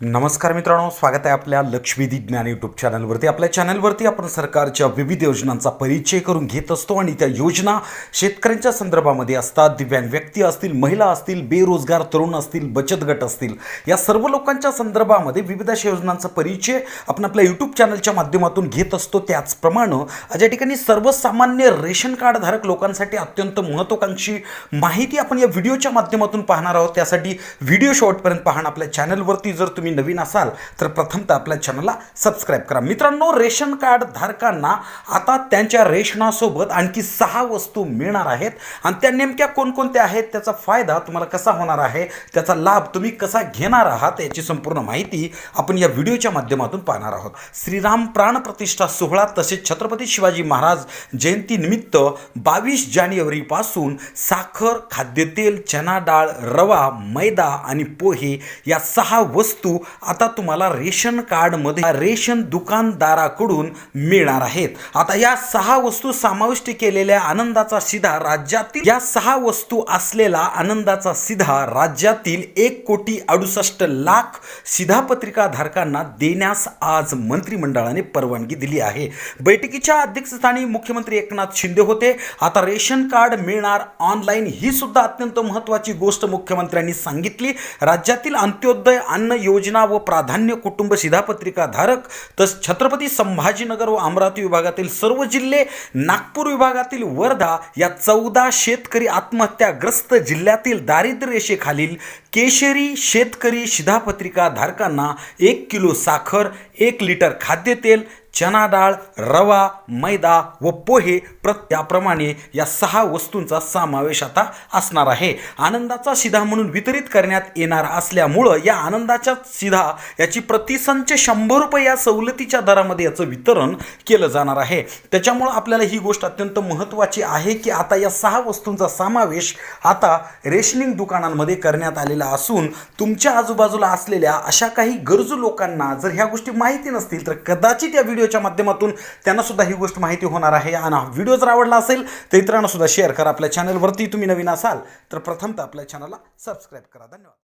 नमस्कार मित्रांनो स्वागत आहे आपल्या लक्ष्मीदी ज्ञान यूट्यूब चॅनलवरती आपल्या चॅनलवरती आपण सरकारच्या विविध योजनांचा परिचय करून घेत असतो आणि त्या योजना शेतकऱ्यांच्या संदर्भामध्ये असतात. दिव्यांग व्यक्ती असतील महिला असतील बेरोजगार तरुण असतील बचत गट असतील. या सर्व लोकांच्या संदर्भामध्ये विविध अशा योजनांचा परिचय आपण आपल्या यूट्यूब चॅनलच्या माध्यमातून घेत असतो. त्याचप्रमाणे अशा ठिकाणी सर्वसामान्य रेशन कार्डधारक लोकांसाठी अत्यंत महत्त्वाकांक्षी माहिती आपण या व्हिडिओच्या माध्यमातून पाहणार आहोत. त्यासाठी व्हिडिओ शॉर्टपर्यंत पाहणं आपल्या चॅनलवरती जर तुम्ही तुम्ही नवीन असाल तर प्रथमतः आपल्या चॅनलला सबस्क्राईब करा. मित्रांनो रेशन कार्ड धारकांना आता त्यांच्या रेशनासोबत आणखी सहा वस्तू मिळणार आहेत. आणि त्या नेमक्या कोणकोणत्या आहेत त्याचा फायदा तुम्हाला कसा होणार आहे त्याचा लाभ तुम्ही कसा घेणार आहात याची संपूर्ण माहिती आपण या व्हिडिओच्या माध्यमातून पाहणार आहोत. श्रीराम प्राणप्रतिष्ठा सोहळा तसेच छत्रपती शिवाजी महाराज जयंतीनिमित्त बावीस जानेवारीपासून साखर खाद्यतेल चना डाळ रवा मैदा आणि पोहे या सहा वस्तू आता तुम्हाला रेशन कार्डमध्ये रेशन दुकानदाराकडून मिळणार आहेत. आता या सहा वस्तू समाविष्ट केलेल्या आनंदाचा सिधा राज्यातील या सहा वस्तू असलेला आनंदाचा सिधा राज्यातील एक कोटी अडुसष्ट लाख सिधापत्रिका धारकांना देण्यास आज मंत्रिमंडळाने परवानगी दिली आहे. बैठकीच्या अध्यक्षस्थानी मुख्यमंत्री एकनाथ शिंदे होते. आता रेशन कार्ड मिळणार ऑनलाईन ही सुद्धा अत्यंत महत्वाची गोष्ट मुख्यमंत्र्यांनी सांगितली. राज्यातील अंत्योदय अन्न योजना व प्राधान्य कुटुंब शिधापत्रिका धारक तस छत्रपती संभाजीनगर व अमरावती विभागातील सर्व जिल्हे नागपूर विभागातील वर्धा या चौदा शेतकरी आत्महत्याग्रस्त जिल्ह्यातील दारिद्र्य रेषेखालील केशरी शेतकरी शिधापत्रिका धारकांना एक किलो साखर एक लिटर खाद्यतेल चना डाळ रवा मैदा व पोहे प्रत्याप्रमाणे या सहा वस्तूंचा समावेश आता असणार आहे. आनंदाचा शिधा म्हणून वितरित करण्यात येणार असल्यामुळं या आनंदाच्या शिधा याची प्रतिसंच शंभर रुपये या सवलतीच्या दरामध्ये याचं वितरण केलं जाणार आहे. त्याच्यामुळं आपल्याला ही गोष्ट अत्यंत महत्त्वाची आहे की आता या सहा वस्तूंचा समावेश आता रेशनिंग दुकानांमध्ये करण्यात आलेला असून तुमच्या आजूबाजूला असलेल्या अशा काही गरजू लोकांना जर ह्या गोष्टी माहिती नसतील तर कदाचित या व्हिडिओच्या माध्यमातून त्यांना सुद्धा ही गोष्ट माहिती होणार आहे. आणि हा व्हिडिओ जर आवडला असेल तर इतरांना सुद्धा शेअर करा. आपल्या चॅनलवरती तुम्ही नवीन असाल तर प्रथमतः आपल्या चॅनलला सबस्क्राईब करा. धन्यवाद.